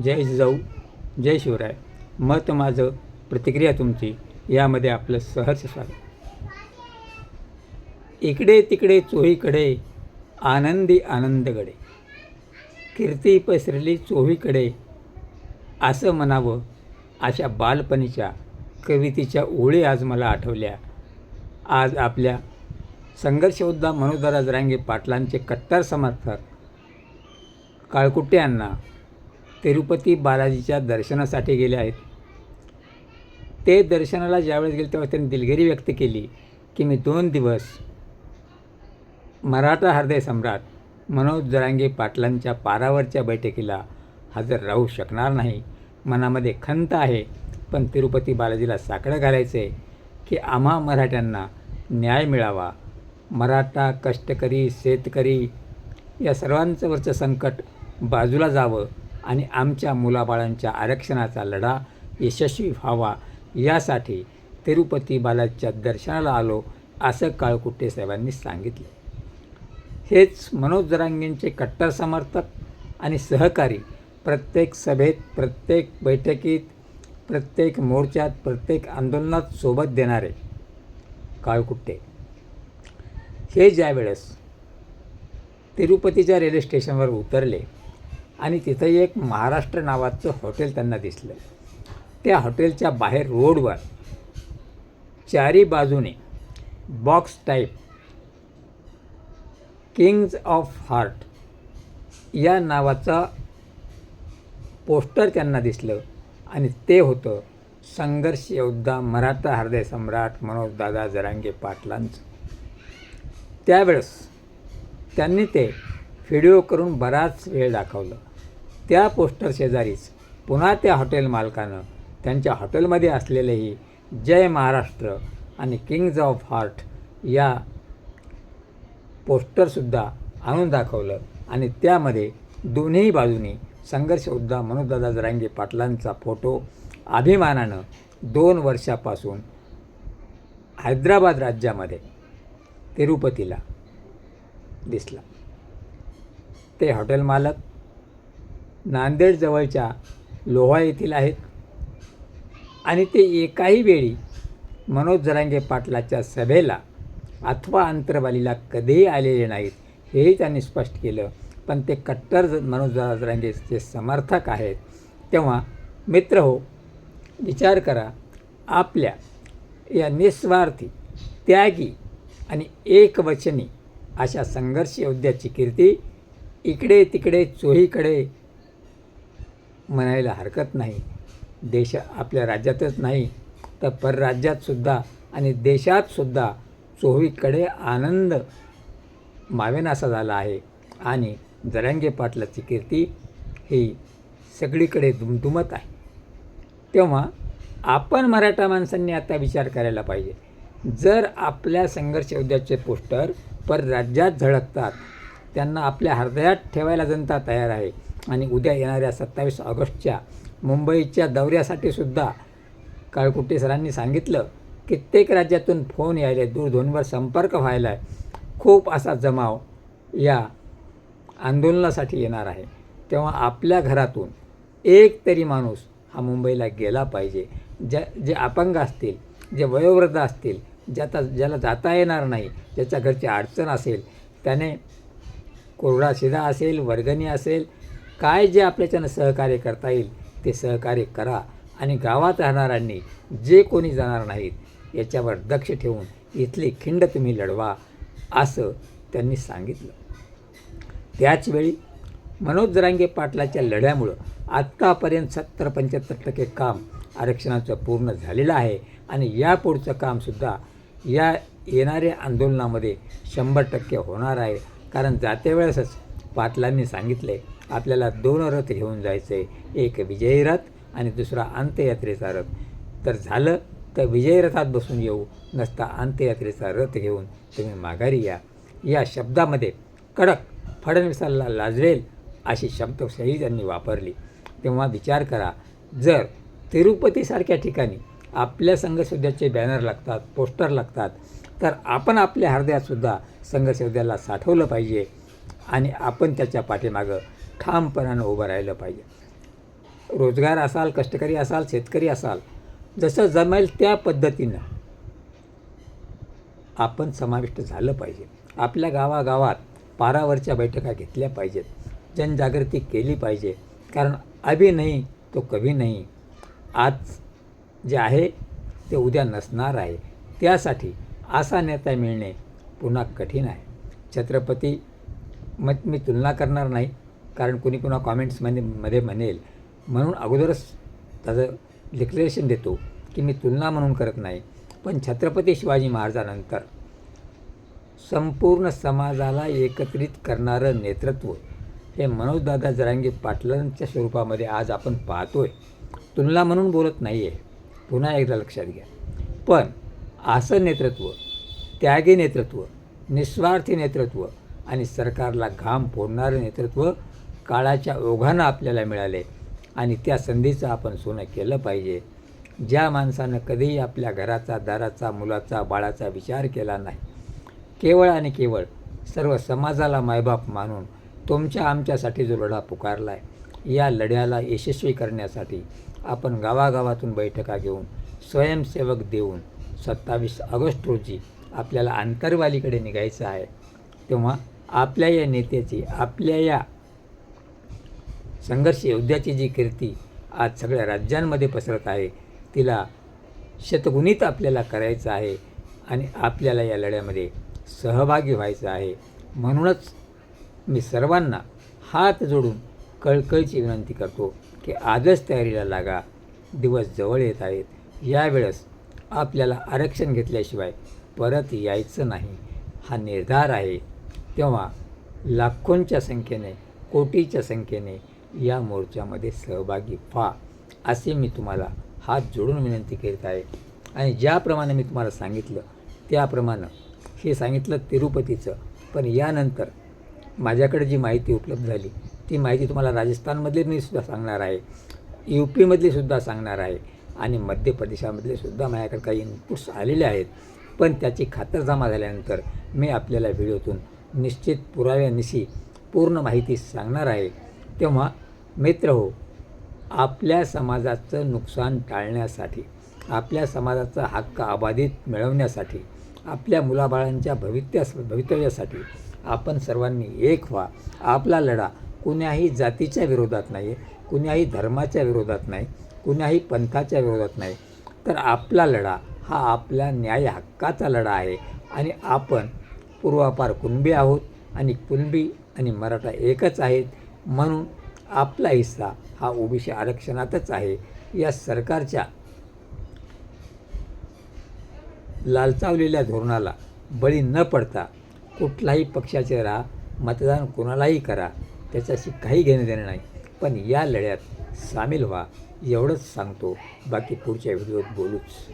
जय जिजाऊ जय शिवराय. मत माझं प्रतिक्रिया तुमची यामध्ये आपलं सहर्ष स्वागत. इकडे तिकडे चोहीकडे आनंदी आनंदगडे. कीर्ती पसरली चोहीकडे असं म्हणावं अशा बालपणीच्या कवितेच्या ओळी आज मला आठवल्या. आज आपल्या संघर्षयोद्धा मनोदराज रांगे पाटलांचे कट्टर समर्थक काळकुटे तिरुपती बालाजीच्या दर्शनासाठी गेले आहेत. ते दर्शनाला ज्यावेळेस गेले तेव्हा त्यांनी दिलगिरी व्यक्त केली की मी दोन दिवस मराठा हृदय सम्राट मनोज जरांगे पाटलांच्या पारावरच्या बैठकीला हजर राहू शकणार नाही. मनामध्ये खंत आहे पण तिरुपती बालाजीला साकडं घालायचं आहे की आम्हा मराठ्यांना न्याय मिळावा. मराठा कष्टकरी शेतकरी या सर्वांचं वरचं संकट बाजूला जावं. आणि आमच्या मुलाबाळांच्या आरक्षणाचा लढा यशस्वी व्हावा यासाठी तिरुपती बालाजीच्या दर्शनाला आलो असं काळकुट्टे साहेबांनी सांगितले. हेच मनोज जरांगेंचे कट्टर समर्थक आणि सहकारी प्रत्येक सभेत प्रत्येक बैठकीत प्रत्येक मोर्चात प्रत्येक आंदोलनात सोबत देणारे काळकुट्टे. हे ज्यावेळेस तिरुपतीच्या रेल्वे स्टेशनवर उतरले आणि तिथं एक महाराष्ट्र नावाचं हॉटेल त्यांना दिसलं. त्या हॉटेलच्या बाहेर रोडवर चारी बाजूने box type kings of heart या नावाचा पोस्टर त्यांना दिसलं. आणि ते होतं संघर्ष योद्धा मराठा हृदय सम्राट मनोजदादा जरांगे पाटलांचं. त्यावेळेस त्यांनी ते व्हिडिओ करून बराच वेळ दाखवलं. त्या पोस्टर शेजारीच पुन्हा त्या हॉटेल मालकानं त्यांच्या हॉटेलमध्ये असलेलेही जय महाराष्ट्र आणि किंग्ज ऑफ हार्ट या पोस्टरसुद्धा आणून दाखवलं. आणि त्यामध्ये दोन्ही बाजूनी संघर्ष उद्धा मनोजदादा जरांगे पाटलांचा फोटो अभिमानानं दोन वर्षापासून हैदराबाद राज्यामध्ये तिरुपतीला दिसला. ते हॉटेल मालक नांदेडजवळच्या लोहा येथील आहेत. आणि ते एकाही वेळी मनोज जरांगे पाटलाच्या सभेला अथवा अंतरवालीला कधीही आलेले नाहीत हेही त्यांनी स्पष्ट केलं. पण ते कट्टर मनोज जरांगेचे समर्थक आहेत. तेव्हा मित्र हो विचार करा आपल्या या निस्वार्थी त्यागी आणि एकवचनी अशा संघर्ष योद्ध्याची कीर्ती इकडे तिकडे चोहीकडे म्हणायला हरकत नाही. देश आपल्या राज्यातच नाही तर परराज्यातसुद्धा आणि देशातसुद्धा चोवीकडे आनंद मावेनासा झाला आहे. आणि जरांगे पाटलाची कीर्ती ही सगळीकडे दुमदुमत आहे. तेव्हा आपण मराठा माणसांनी आता विचार करायला पाहिजे. जर आपल्या संघर्ष उद्याचे पोस्टर परराज्यात झळकतात त्यांना आपल्या हृदयात ठेवायला जनता तयार आहे. आणि उद्या येणाऱ्या सत्तावीस ऑगस्टच्या मुंबईच्या दौऱ्यासाठी सुद्धा काळकुटे सरांनी सांगितलं कित्येक राज्यातून फोन यायले दूरध्वनीवर संपर्क व्हायला आहे. खूप असा जमाव या आंदोलनासाठी येणार आहे. तेव्हा आपल्या घरातून एक तरी माणूस हा मुंबईला गेला पाहिजे. ज्या जे अपंग असतील जे वयोवृद्ध असतील ज्याचा ज्याला जाता येणार नाही ज्याच्या घरची अडचण असेल त्याने कोरडा शिधा असेल वर्गणी असेल काय जे आपल्याच्यानं सहकार्य करता येईल ते सहकार्य करा. आणि गावात राहणाऱ्यांनी जे कोणी जाणार नाहीत याच्यावर दक्ष ठेवून इथली खिंड तुम्ही लढवा असं त्यांनी सांगितलं. त्याचवेळी मनोज जरांगे पाटलाच्या लढ्यामुळं आत्तापर्यंत सत्तर पंच्याहत्तर टक्के काम आरक्षणाचं पूर्ण झालेलं आहे. आणि यापुढचं कामसुद्धा या येणाऱ्या आंदोलनामध्ये शंभर टक्के होणार आहे. कारण जाते वेळेसच पाटलांनी सांगितले आपल्याला दोन रथ घेऊन जायचं आहे एक विजयी रथ आणि दुसरा अंत्ययात्रेचा रथ. तर झालं तर विजयी रथात बसून येऊ नसता अंत्ययात्रेचा रथ घेऊन तुम्ही माघारी या. या शब्दामध्ये कडक फडणवीसाला लाजवेल अशी शब्दशैली त्यांनी वापरली. तेव्हा विचार करा जर तिरुपतीसारख्या ठिकाणी आपल्या संघसुद्ध्याचे बॅनर लागतात पोस्टर लागतात तर आपण आपल्या हृदयातसुद्धा संघसुद्ध्याला साठवलं पाहिजे. आणि आपण त्याच्या पाठीमागं ठामपणानं उभं राहिलं पाहिजे. रोजगार असाल कष्टकरी असाल शेतकरी असाल जसं जमेल त्या पद्धतीनं आपण समाविष्ट झालं पाहिजे. आपल्या गावागावात पारावरच्या बैठका घेतल्या पाहिजेत. जनजागृती केली पाहिजे. कारण अभी नाही तो कभी नाही. आज जे आहे ते उद्या नसणार आहे. त्यासाठी असा नेता मिळणे पुन्हा कठीण आहे. छत्रपती मग मी तुलना करणार नाही कारण कुणी पुन्हा कॉमेंट्समध्ये मध्ये म्हणेल. म्हणून अगोदरच त्याचं डिक्लेरेशन देतो की मी तुलना म्हणून करत नाही. पण छत्रपती शिवाजी महाराजानंतर संपूर्ण समाजाला एकत्रित करणारं नेतृत्व हे मनोजदादा जरांगे पाटलांच्या स्वरूपामध्ये आज आपण पाहतोय. तुलना म्हणून बोलत नाही आहे पुन्हा एकदा लक्षात घ्या. पण असं नेतृत्व त्यागी नेतृत्व निस्वार्थी नेतृत्व आणि सरकारला घाम फोडणारं नेतृत्व काळाच्या ओघानं आपल्याला मिळाले. आणि त्या संधीचं आपण सोनं केलं पाहिजे. ज्या माणसानं कधीही आपल्या घराचा दाराचा मुलाचा बाळाचा विचार केला नाही केवळ आणि केवळ सर्व समाजाला मायबाप मानून तुमच्या आमच्यासाठी जो लढा पुकारला आहे या लढ्याला यशस्वी करण्यासाठी आपण गावागावातून बैठका घेऊन स्वयंसेवक देऊन सत्तावीस ऑगस्ट रोजी आपल्याला आंतरवालीकडे निघायचं आहे. तेव्हा आपल्या या नेत्याची आपल्या या संघर्ष योद्ध्याची जी कीर्ती आज सगळ्या राज्यांमध्ये पसरत आहे तिला शतगुणित आपल्याला करायचं आहे आणि आपल्याला या लढ्यामध्ये सहभागी व्हायचं आहे. म्हणूनच मी सर्वांना हात जोडून कळकळीची विनंती करतो की आजच तयारीला लागा दिवस जवळ येत आहेत. यावेळेस आपल्याला आरक्षण घेतल्याशिवाय परत यायचं नाही. हा निर्धार आहे. तेव्हा लाखोंच्या संख्येने कोटीच्या संख्येने या मोर्चामध्ये सहभागी व्हा असे मी तुम्हाला हात जोडून विनंती करीत आहे. आणि ज्याप्रमाणे मी तुम्हाला सांगितलं त्याप्रमाणे हे सांगितलं तिरुपतीचं. पण यानंतर माझ्याकडे जी माहिती उपलब्ध झाली ती माहिती तुम्हाला राजस्थानमधली मी सुद्धा सांगणार आहे यू पीमधली सुद्धा सांगणार आहे आणि मध्य प्रदेशामधले सुद्धा माझ्याकडे काही इनपुट्स आलेले आहेत. पण त्याची खातरजमा झाल्यानंतर मी आपल्याला व्हिडिओतून निश्चित पुराव्यानिशी पूर्ण माहिती सांगणार आहे. तेव्हा मित्र हो आपल्या समाजाचं नुकसान टाळण्यासाठी आपल्या समाजाचा हक्क अबाधित मिळवण्यासाठी आपल्या मुलाबाळांच्या भवित्यास भवितव्यासाठी आपण सर्वांनी एक व्हा. आपला लढा कुण्याही जातीच्या विरोधात नाही आहे कुण्याही धर्माच्या विरोधात नाही कुण्याही पंथाच्या विरोधात नाही. तर आपला लढा हा आपल्या न्याय हक्काचा लढा आहे आणि आपण पूर्वापार कुणबी आहोत आणि कुणबी आणि मराठा एकच आहेत म्हणून आपला हिस्सा हा ओबीसी आरक्षणातच आहे. या सरकारच्या लालचावलेल्या धोरणाला बळी न पडता कुठलाही पक्षाचे राहा मतदान कोणालाही करा त्याच्याशी काही घेणं देणं नाही. पण या लढ्यात सामील व्हा एवढंच सांगतो. बाकी पुढच्या व्हिडिओत बोलूच.